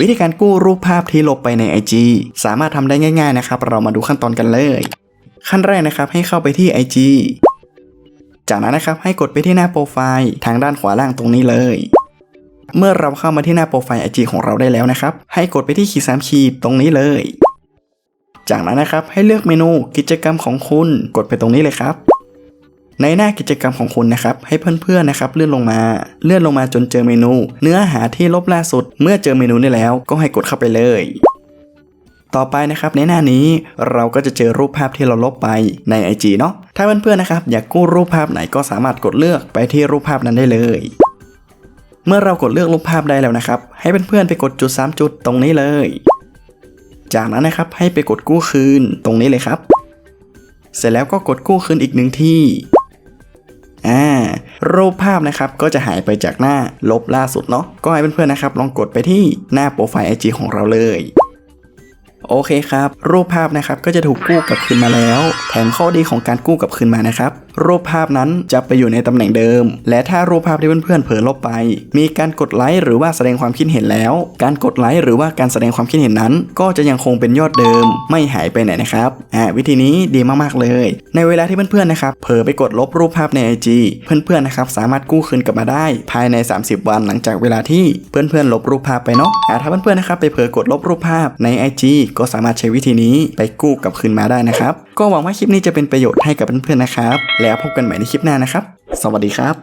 วิธีการกู้รูปภาพที่ลบไปใน IG สามารถทำได้ง่าย ๆนะครับ เรามาดูขั้นตอนกันเลย ขั้นแรกนะครับให้เข้าไปที่ IG จากนั้นนะครับให้กดไปที่หน้าโปรไฟล์ทางด้านขวาล่างตรงนี้เลย เมื่อเราเข้ามาที่หน้าโปรไฟล์ IG ของเราได้แล้วนะครับ ให้กดไปที่ขีดสามขีดตรงนี้เลย จากนั้นนะครับให้เลือกเมนูกิจกรรมของคุณกดไปตรงนี้เลยครับ ในหน้ากิจกรรมของคุณนะครับ ให้เพื่อนๆนะครับเลื่อนลงมา เลื่อนลงมาจนเจอเมนู เนื้อหาที่ลบล่าสุด เมื่อเจอเมนูนี้แล้วก็ให้กดเข้าไปเลย ต่อไปนะครับในหน้านี้เราก็จะเจอรูปภาพที่เราลบไปใน IG เนาะถ้าเพื่อนๆนะครับอยากกู้รูปภาพไหนก็สามารถกดเลือกไปที่รูปภาพนั้นได้เลยเมื่อเรากดเลือกรูปภาพได้แล้วนะครับ ให้เพื่อนๆไปกดจุด 3 จุดตรงนี้เลย จากนั้นนะครับให้ไปกดกู้คืนตรงนี้เลยครับ เสร็จแล้วก็กดกู้คืนอีกหนึ่งที่ อ่ารูปภาพนะครับก็จะหายไปจากหน้าลบล่าสุดเนาะก็ให้เพื่อนๆนะครับ ลองกดไปที่หน้าโปรไฟล์ IG ของเราเลยโอเคครับ รูปภาพนะครับก็จะถูกกู้กลับคืนมาแล้ว แถมข้อดีของการกู้กลับคืนมานะครับ รูปภาพนั้นจะไปอยู่ในตำแหน่งเดิม และถ้ารูปภาพที่เพื่อนๆเผลอลบไป มีการกดไลค์หรือว่าแสดงความคิดเห็นแล้ว การกดไลค์หรือว่าการแสดงความคิดเห็นนั้น ก็จะยังคงเป็นยอดเดิม ไม่หายไปไหนนะครับอ่าวิธีนี้ดีมากๆเลย ในเวลาที่เพื่อนๆนะครับเผลอไปกดลบรูปภาพใน IG เพื่อนๆนะครับสามารถกู้คืนกลับมาได้ภายใน 30 วันหลังจากเวลาที่เพื่อนๆลบรูปภาพไปเนาะอ่าถ้าเพื่อนๆนะครับไปเผลอกดลบรูปภาพใน IG ก็สามารถใช้วิธีนี้ไปกู้กลับคืนมาได้นะครับ ก็หวังว่าคลิปนี้จะเป็นประโยชน์ให้กับเพื่อนๆนะครับแล้วพบกันใหม่ในคลิปหน้านะครับ สวัสดีครับ